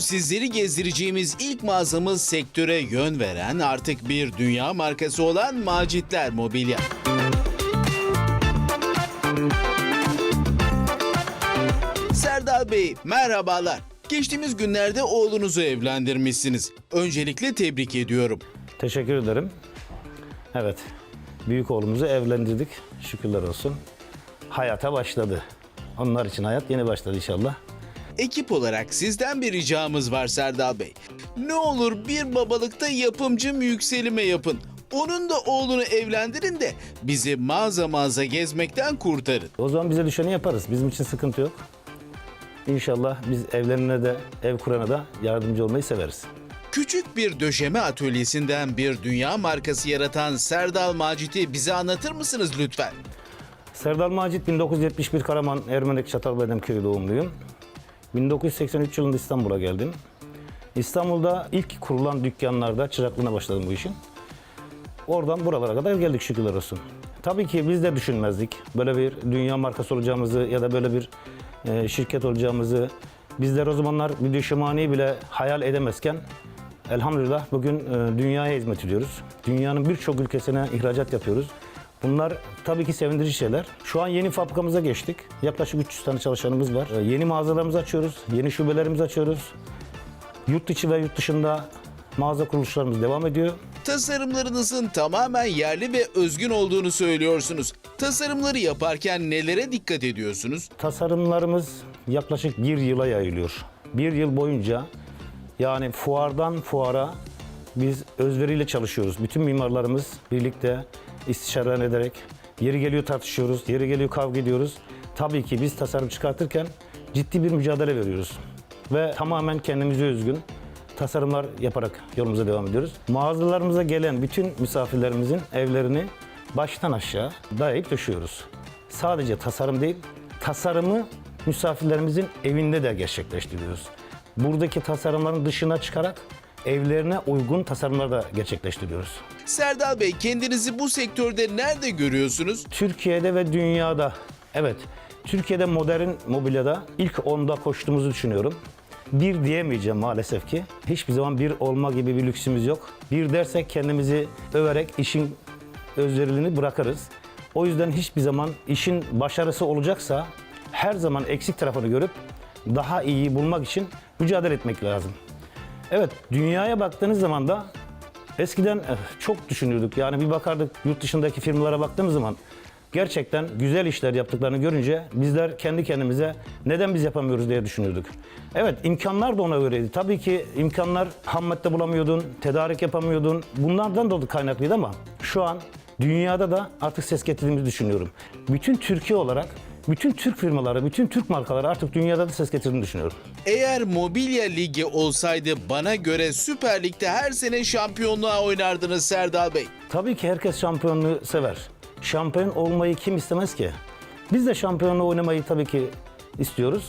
sizleri gezdireceğimiz ilk mağazamız sektöre yön veren artık bir dünya markası olan Macitler Mobilya. Serdar Bey merhabalar. Geçtiğimiz günlerde oğlunuzu evlendirmişsiniz. Öncelikle tebrik ediyorum. Teşekkür ederim. Evet, büyük oğlumuzu evlendirdik. Şükürler olsun. Hayata başladı. Onlar için hayat yeni başladı inşallah. Ekip olarak sizden bir ricamız var Serdar Bey. Ne olur bir babalıkta yapımcı yükselime yapın. Onun da oğlunu evlendirin de bizi mağaza mağaza gezmekten kurtarın. O zaman bize düşeni yaparız. Bizim için sıkıntı yok. İnşallah biz evlenene de, ev kurana da yardımcı olmayı severiz. Küçük bir döşeme atölyesinden bir dünya markası yaratan Serdal Macit'i bize anlatır mısınız lütfen? Serdar Macit 1971 Karaman Ermenek Çatalbadem köyü doğumluyum. 1983 yılında İstanbul'a geldim. İstanbul'da ilk kurulan dükkanlarda çıraklığına başladım bu işin. Oradan buralara kadar geldik şükürler olsun. Tabii ki biz de düşünmezdik. Böyle bir dünya markası olacağımızı ya da böyle bir e, şirket olacağımızı. Bizler o zamanlar bir düşmaniyi bile hayal edemezken elhamdülillah bugün e, dünyaya hizmet ediyoruz. Dünyanın birçok ülkesine ihracat yapıyoruz. Bunlar tabii ki sevindirici şeyler. Şu an yeni fabrikamıza geçtik. Yaklaşık 300 tane çalışanımız var. E, Yeni mağazalarımızı açıyoruz, yeni şubelerimizi açıyoruz. Yurt içi ve yurt dışında mağaza kuruluşlarımız devam ediyor. Tasarımlarınızın tamamen yerli ve özgün olduğunu söylüyorsunuz. Tasarımları yaparken nelere dikkat ediyorsunuz? Tasarımlarımız yaklaşık bir yıla yayılıyor. Bir yıl boyunca yani fuardan fuara biz özveriyle çalışıyoruz. Bütün mimarlarımız birlikte istişare ederek yeri geliyor tartışıyoruz, yeri geliyor kavga ediyoruz. Tabii ki biz tasarım çıkartırken ciddi bir mücadele veriyoruz. Ve tamamen kendimize özgün tasarımlar yaparak yolumuza devam ediyoruz. Mağazalarımıza gelen bütün misafirlerimizin evlerini baştan aşağı dayayıp döşüyoruz. Sadece tasarım değil, tasarımı misafirlerimizin evinde de gerçekleştiriyoruz. Buradaki tasarımların dışına çıkarak evlerine uygun tasarımlar da gerçekleştiriyoruz. Serdal Bey kendinizi bu sektörde nerede görüyorsunuz? Türkiye'de ve dünyada, evet Türkiye'de modern mobilyada ilk onda koştuğumuzu düşünüyorum. Bir diyemeyeceğim maalesef ki. Hiçbir zaman bir olma gibi bir lüksümüz yok. Bir dersek kendimizi överek işin özveriliğini bırakırız. O yüzden hiçbir zaman işin başarısı olacaksa her zaman eksik tarafını görüp daha iyiyi bulmak için mücadele etmek lazım. Evet, dünyaya baktığınız zaman da eskiden eh, çok düşünürdük. Yani bir bakardık yurt dışındaki firmalara baktığımız zaman gerçekten güzel işler yaptıklarını görünce bizler kendi kendimize neden biz yapamıyoruz diye düşünürdük. Evet, imkanlar da ona göreydi. Tabii ki imkanlar ham madde bulamıyordun, tedarik yapamıyordun. Bunlardan dolayı kaynaklıydı ama şu an dünyada da artık ses getirdiğimizi düşünüyorum. Bütün Türkiye olarak bütün Türk firmaları, bütün Türk markaları artık dünyada da ses getirdiğini düşünüyorum. Eğer mobilya ligi olsaydı bana göre Süper Lig'de her sene şampiyonluğa oynardınız Serdal Bey. Tabii ki herkes şampiyonluğu sever. Şampiyon olmayı kim istemez ki? Biz de şampiyonluğu oynamayı tabii ki istiyoruz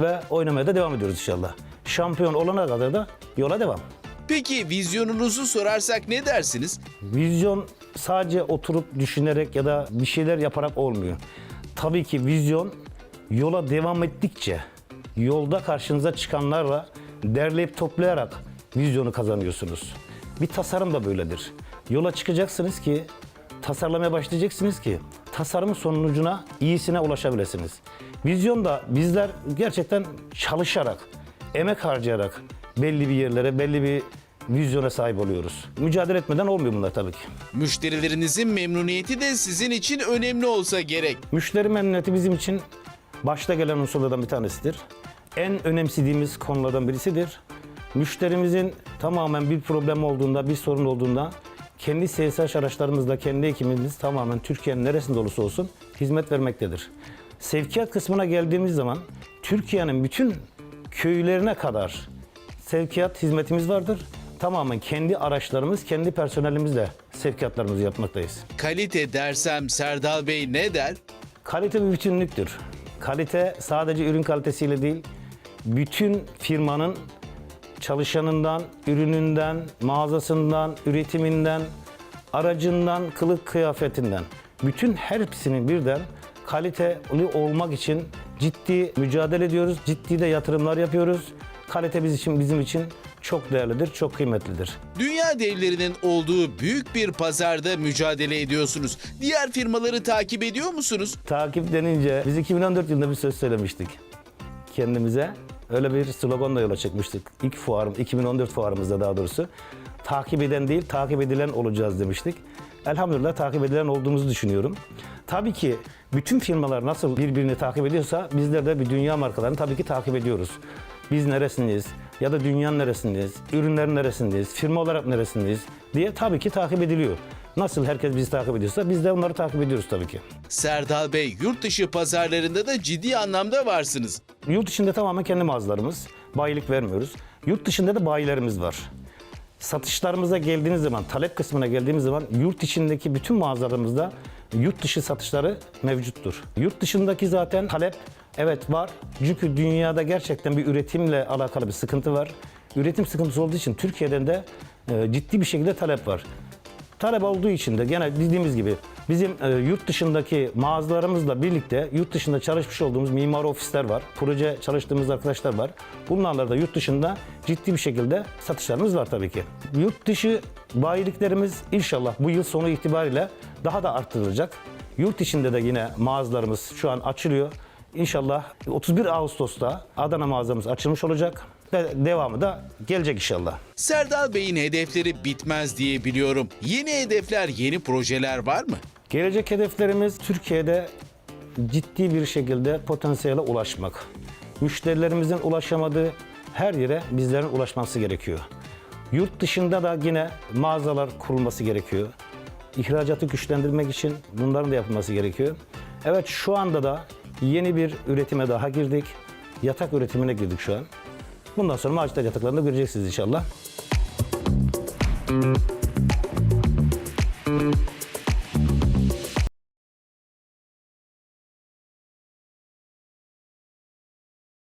ve oynamaya da devam ediyoruz inşallah. Şampiyon olana kadar da yola devam. Peki vizyonunuzu sorarsak ne dersiniz? Vizyon sadece oturup düşünerek ya da bir şeyler yaparak olmuyor. Tabii ki vizyon yola devam ettikçe yolda karşınıza çıkanlarla derleyip toplayarak vizyonu kazanıyorsunuz. Bir tasarım da böyledir. Yola çıkacaksınız ki tasarlamaya başlayacaksınız ki tasarımın sonucuna iyisine ulaşabilirsiniz. Vizyon da bizler gerçekten çalışarak, emek harcayarak belli bir yerlere, belli bir vizyona sahip oluyoruz. Mücadele etmeden olmuyor bunlar tabii ki. Müşterilerinizin memnuniyeti de sizin için önemli olsa gerek. Müşteri memnuniyeti bizim için başta gelen unsurlardan bir tanesidir. En önemsediğimiz konulardan birisidir. Müşterimizin tamamen bir problem olduğunda, bir sorun olduğunda kendi CSH araçlarımızla, kendi ekibimiz tamamen Türkiye'nin neresinde olursa olsun hizmet vermektedir. Sevkiyat kısmına geldiğimiz zaman Türkiye'nin bütün köylerine kadar sevkiyat hizmetimiz vardır. Tamamen kendi araçlarımız, kendi personelimizle sevkiyatlarımızı yapmaktayız. Kalite dersem Serdal Bey ne der? Kalite bir bütünlüktür. Kalite sadece ürün kalitesiyle değil, bütün firmanın çalışanından, ürününden, mağazasından, üretiminden, aracından, kılık kıyafetinden, bütün hepsinin birden kaliteli olmak için ciddi mücadele ediyoruz, ciddi de yatırımlar yapıyoruz. Kalite bizim için, bizim için çok değerlidir, çok kıymetlidir. Dünya devlerinin olduğu büyük bir pazarda mücadele ediyorsunuz. Diğer firmaları takip ediyor musunuz? Takip denince biz 2014 yılında bir söz söylemiştik kendimize. Öyle bir sloganla yola çıkmıştık. İlk fuarım, 2014 fuarımızda daha doğrusu. Takip eden değil, takip edilen olacağız demiştik. Elhamdülillah takip edilen olduğumuzu düşünüyorum. Tabii ki bütün firmalar nasıl birbirini takip ediyorsa bizler de bir dünya markalarını tabii ki takip ediyoruz. Biz neresindeyiz ya da dünyanın neresindeyiz, ürünlerin neresindeyiz, firma olarak neresindeyiz diye tabii ki takip ediliyor. Nasıl herkes bizi takip ediyorsa biz de onları takip ediyoruz tabii ki. Serdal Bey yurt dışı pazarlarında da ciddi anlamda varsınız. Yurt içinde tamamen kendi mağazalarımız. Bayilik vermiyoruz. Yurt dışında da bayilerimiz var. Satışlarımıza geldiğiniz zaman, talep kısmına geldiğimiz zaman yurt içindeki bütün mağazalarımızda yurt dışı satışları mevcuttur. Yurt dışındaki zaten talep evet var. Çünkü dünyada gerçekten bir üretimle alakalı bir sıkıntı var. Üretim sıkıntısı olduğu için Türkiye'den de e, ciddi bir şekilde talep var. Talep olduğu için de gene dediğimiz gibi bizim e, yurt dışındaki mağazalarımızla birlikte yurt dışında çalışmış olduğumuz mimar ofisler var. Proje çalıştığımız arkadaşlar var. Bunlarla da yurt dışında ciddi bir şekilde satışlarımız var tabii ki. Yurt dışı bayiliklerimiz inşallah bu yıl sonu itibariyle daha da arttırılacak. Yurt içinde de yine mağazalarımız şu an açılıyor. İnşallah 31 Ağustos'ta Adana mağazamız açılmış olacak ve devamı da gelecek inşallah. Serdal Bey'in hedefleri bitmez diye biliyorum. Yeni hedefler, yeni projeler var mı? Gelecek hedeflerimiz Türkiye'de ciddi bir şekilde potansiyele ulaşmak. Müşterilerimizin ulaşamadığı her yere bizlerin ulaşması gerekiyor. Yurt dışında da yine mağazalar kurulması gerekiyor. İhracatı güçlendirmek için bunların da yapılması gerekiyor. Evet şu anda da yeni bir üretime daha girdik. Yatak üretimine girdik şu an. Bundan sonra macitler yataklarında göreceksiniz inşallah.